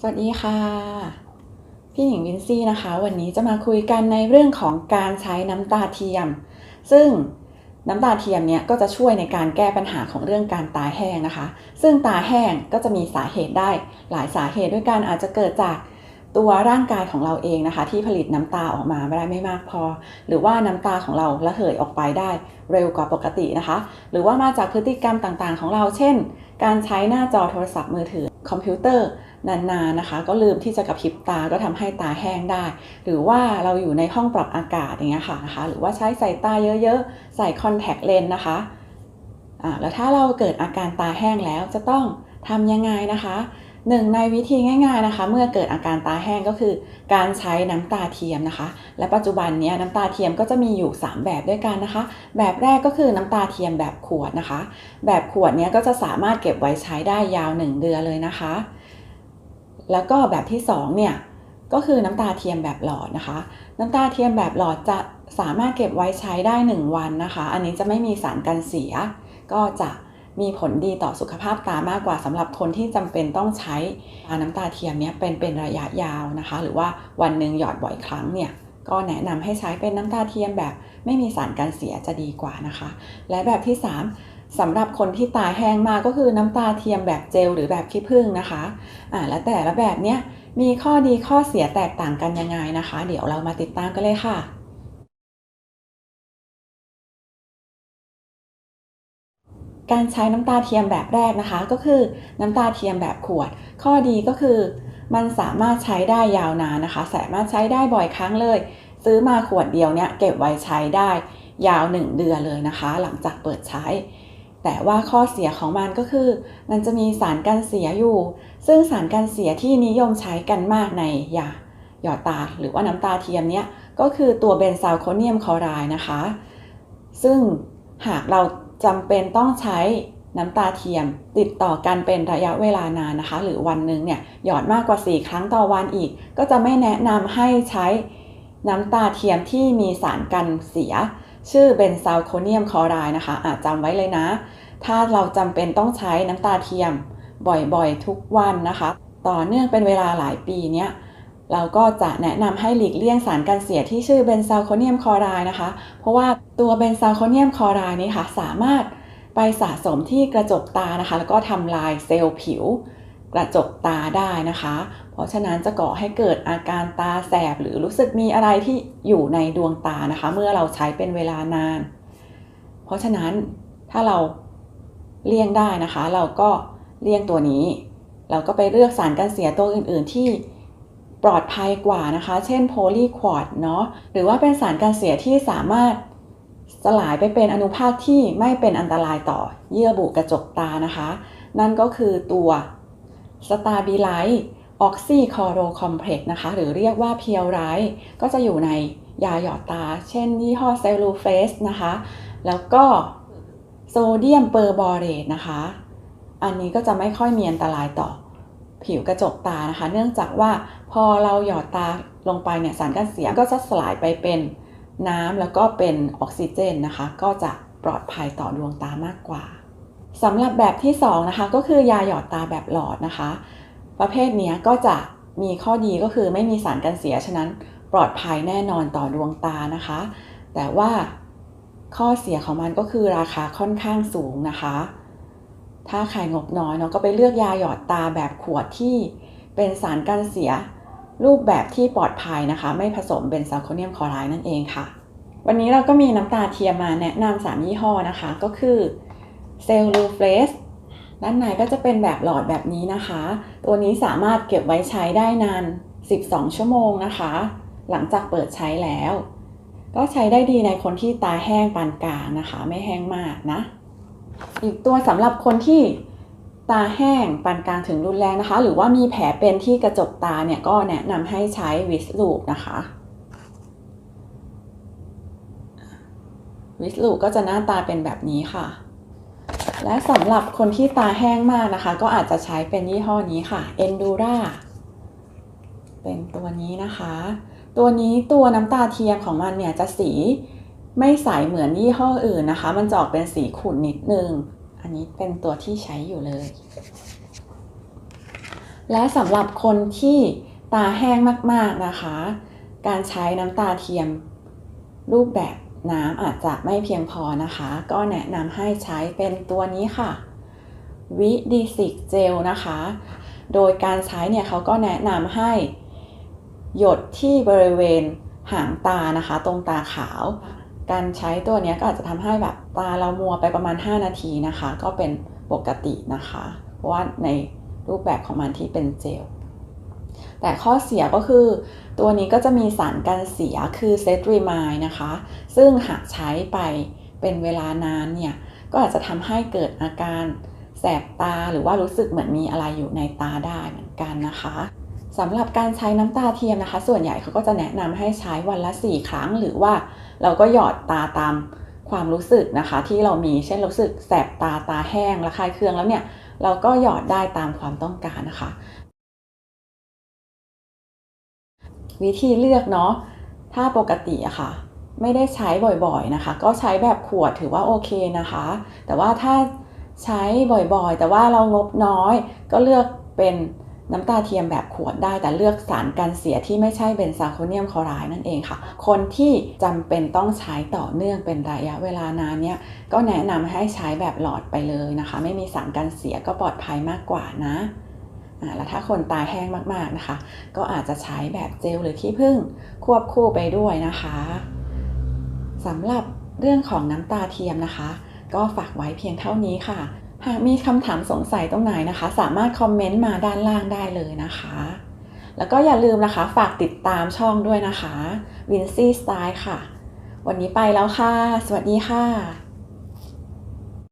สวัสดีค่ะ พี่หญิงวินซี่นะคะ วันนี้จะมาคุยกันในเรื่องของการใช้น้ำตาเทียม ซึ่งน้ำตาเทียมเนี่ยก็จะช่วยในการแก้ปัญหาของเรื่องการตาแห้งนะคะ ซึ่งตาแห้งก็จะมีสาเหตุได้หลายสาเหตุด้วยกันอาจจะเกิดจากตัวร่างกายของเราเองนะคะ ที่ผลิตน้ำตาออกมาไม่ได้ไม่มากพอ หรือว่าน้ำตาของเราระเหยออกไปได้เร็วกว่าปกตินะคะ หรือว่ามาจากพฤติกรรมต่างๆ ของเรา เช่น การใช้หน้าจอโทรศัพท์มือถือคอมพิวเตอร์ นานๆนะคะ ก็ลืมที่จะกระพริบตาก็ทำให้ตาแห้งได้ หรือว่าเราอยู่ในห้องปรับอากาศอย่างเงี้ยค่ะนะคะ หรือว่าใช้สายตาเยอะๆ ใส่คอนแทคเลนส์นะคะอ่าแล้วถ้าเราเกิดอาการตาแห้งแล้วจะต้องทำยังไงนะคะหนึ่งในวิธีง่าย ๆนะคะ เมื่อเกิดอาการตาแห้งก็คือ การใช้น้ำตาเทียมนะคะ และปัจจุบันนี้น้ำตาเทียมก็จะมีอยู่ 3 แบบด้วยกันนะคะ แบบแรกก็คือน้ำตาเทียมแบบขวดนะคะ แบบขวดนี้ก็จะสามารถเก็บไว้ใช้ได้ยาว 1 เดือนเลยนะคะ แล้วก็แบบที่2เนี่ยก็คือน้ำตาเทียมแบบหลอดนะคะ น้ำตาเทียมแบบหลอดจะสามารถเก็บไว้ใช้ได้ 1 วันนะคะ อันนี้จะไม่มีสารกันเสีย ก็จะมีผลดีต่อสุขภาพตามากกว่าสำหรับคนที่จำเป็นต้องใช้น้ำตาเทียมเนี้ยเป็นเป็นระยะยาวนะคะ หรือว่าวันหนึ่งหยอดบ่อยครั้งเนี่ยก็แนะนำให้ใช้เป็นน้ำตาเทียมแบบไม่มีสารกันเสียจะดีกว่านะคะ และแบบที่ 3 สำหรับคนที่ตาแห้งมากก็คือน้ำตาเทียมแบบเจลหรือแบบขี้ผึ้งนะคะอ่าและแต่ละแบบเนี้ยมีข้อดีข้อเสียแตกต่างกันยังไงนะคะ เดี๋ยวเรามาติดตามกันเลยค่ะการใช้น้ำตาเทียมแบบแรกนะคะ ก็คือน้ำตาเทียมแบบขวด ข้อดีก็คือ มันสามารถใช้ได้ยาวนานนะคะ สามารถใช้ได้บ่อยครั้งเลย ซื้อมาขวดเดียวเนี่ยเก็บไว้ใช้ได้ยาว 1 เดือนเลยนะคะ หลังจากเปิดใช้ แต่ว่าข้อเสียของมันก็คือ มันจะมีสารกันเสียอยู่ ซึ่งสารกันเสียที่นิยมใช้กันมากในยาหยอดตาหรือว่าน้ำตาเทียมเนี่ยก็คือตัวเบนซาลโคเนียมคลอไรด์นะคะ ซึ่งหากเราจำเป็นต้องใช้น้ำตาเทียมติดต่อกันเป็นระยะเวลานานนะคะ หรือวันหนึ่งเนี่ยหยอดมากกว่า 4 ครั้งต่อวันอีก ก็จะไม่แนะนำให้ใช้น้ำตาเทียมที่มีสารกันเสีย ชื่อเบนซาลโคเนียมคอไรด์นะคะ อาจจำไว้เลยนะ ถ้าเราจำเป็นต้องใช้น้ำตาเทียมบ่อยๆทุกวันนะคะ ต่อเนื่องเป็นเวลาหลายปีเนี้ยเราก็จะแนะนำให้หลีกเลี่ยงสารกันเสียที่ชื่อเบนซาลโคเนียมคอไรด์นะคะ เพราะว่าตัวเบนซาลโคเนียมคอไรด์นี้ค่ะ สามารถไปสะสมที่กระจกตานะคะ แล้วก็ทำลายเซลล์ผิว กระจกตาได้นะคะ เพราะฉะนั้นจะก่อให้เกิดอาการตาแสบ หรือรู้สึกมีอะไรที่อยู่ในดวงตานะคะ เมื่อเราใช้เป็นเวลานาน เพราะฉะนั้นถ้าเราเลี่ยงได้นะคะ เราก็เลี่ยงตัวนี้ เราก็ไปเลือกสารกันเสียตัวอื่น ๆ ที่ปลอดภัยกว่านะคะ เช่นโพลีควอดเนาะหรือว่าเป็นสารกันเสียที่สามารถสลายไปเป็นอนุภาคที่ไม่เป็นอันตรายต่อเยื่อบุกระจกตานะคะ นั่นก็คือตัวสตาบิไลท์ ออกซิคอโรคอมเพล็กซ์นะคะ หรือเรียกว่าเพียวไรก็จะอยู่ในยาหยอดตา เช่นยี่ห้อเซลลูเฟสนะคะ แล้วก็โซเดียมเปอร์บอเรตนะคะ อันนี้ก็จะไม่ค่อยมีอันตรายต่อผิวกระจกตานะคะ เนื่องจากว่าพอเราหยอดตาลงไปเนี่ยสารกันเสียก็จะสลายไปเป็นน้ำแล้วก็เป็นออกซิเจนนะคะ ก็จะปลอดภัยต่อดวงตามากกว่าสำหรับแบบที่ 2 นะคะ ก็คือยาหยอดตาแบบหลอดนะคะ ประเภทนี้ก็จะมีข้อดีก็คือไม่มีสารกันเสีย ฉะนั้นปลอดภัยแน่นอนต่อดวงตานะคะ แต่ว่าข้อเสียของมันก็คือราคาค่อนข้างสูงนะคะ ถ้าใครงบน้อยเนาะก็ไปเลือกยาหยอดตาแบบขวดที่เป็นสารกันเสียรูปแบบที่ปลอดภัยนะคะ ไม่ผสมเบนซาลโคเนียมคลอไรด์นั่นเองค่ะ วันนี้เราก็มีน้ำตาเทียมมาแนะนำสามยี่ห้อนะคะ ก็คือเซลลูเฟส ด้านในก็จะเป็นแบบหลอดแบบนี้นะคะ ตัวนี้สามารถเก็บไว้ใช้ได้นาน 12 ชั่วโมงนะคะ หลังจากเปิดใช้แล้ว ก็ใช้ได้ดีในคนที่ตาแห้งปานกลางนะคะ ไม่แห้งมากนะ อีกตัวสำหรับคนที่ตาแห้งปานกลางถึงรุนแรงนะคะ หรือว่ามีแผลเป็นที่กระจกตาเนี่ยก็แนะนำให้ใช้วิสลูปนะคะวิสลูปก็จะหน้าตาเป็นแบบนี้ค่ะ และสำหรับคนที่ตาแห้งมากนะคะ ก็อาจจะใช้เป็นยี่ห้อนี้ค่ะ Endura เป็นตัวนี้นะคะ ตัวนี้ตัวน้ำตาเทียมของมันเนี่ยจะสีไม่ใสเหมือนยี่ห้ออื่นนะคะ มันจะออกเป็นสีขุ่นนิดนึง อันนี้เป็นตัวที่ใช้อยู่เลย และสำหรับคนที่ตาแห้งมากๆนะคะ การใช้น้ำตาเทียมรูปแบบ น้ำอาจจะไม่เพียงพอนะคะ ก็แนะนำให้ใช้เป็นตัวนี้ค่ะวิดีสิกเจลนะคะ โดยการใช้เนี่ยเขาก็แนะนำให้ หยดที่บริเวณหางตานะคะ ตรงตาขาว การใช้ตัวนี้ก็อาจจะทำให้แบบตาเรามัวไปประมาณ 5 นาทีนะคะ ก็เป็นปกตินะคะ เพราะว่าในรูปแบบของมันที่เป็นเจล แต่ข้อเสียก็คือ ตัวนี้ก็จะมีสารกันเสียคือเซตรีมายนะคะ ซึ่งหากใช้ไปเป็นเวลานานเนี่ย ก็อาจจะทำให้เกิดอาการแสบตาหรือว่ารู้สึกเหมือนมีอะไรอยู่ในตาได้เหมือนกันนะคะสำหรับการใช้น้ำตาเทียมนะคะ ส่วนใหญ่เขาก็จะแนะนำให้ใช้วันละ 4 ครั้ง หรือว่าเราก็หยอดตาตามความรู้สึกนะคะ ที่เรามีเช่นรู้สึกแสบตาตาแห้งระคายเคืองแล้วเนี่ยเราก็หยอดได้ตามความต้องการนะคะ วิธีเลือกเนาะถ้าปกติอะค่ะ ไม่ได้ใช้บ่อยๆนะคะ ก็ใช้แบบขวดถือว่าโอเคนะคะ แต่ว่าถ้าใช้บ่อยๆ แต่ว่าเรางบน้อย ก็เลือกเป็นน้ำตาเทียมแบบขวดได้ แต่เลือกสารกันเสียที่ไม่ใช่เบนซาโคเนียมคลอไรด์นั่นเองค่ะ คนที่จำเป็นต้องใช้ต่อเนื่องเป็นระยะเวลานานเนี่ยก็แนะนำให้ใช้แบบหลอดไปเลยนะคะ ไม่มีสารกันเสียก็ปลอดภัยมากกว่านะ แล้วถ้าคนตาแห้งมากๆนะคะ ก็อาจจะใช้แบบเจลหรือขี้ผึ้งควบคู่ไปด้วยนะคะสำหรับเรื่องของน้ำตาเทียมนะคะ ก็ฝากไว้เพียงเท่านี้ค่ะ หากมีคำถามสงสัยตรงไหนนะคะ สามารถคอมเมนต์มาด้านล่างได้เลยนะคะ แล้วก็อย่าลืมนะคะ ฝากติดตามช่องด้วยนะคะ Vincy Style ค่ะ วันนี้ไปแล้วค่ะ สวัสดีค่ะ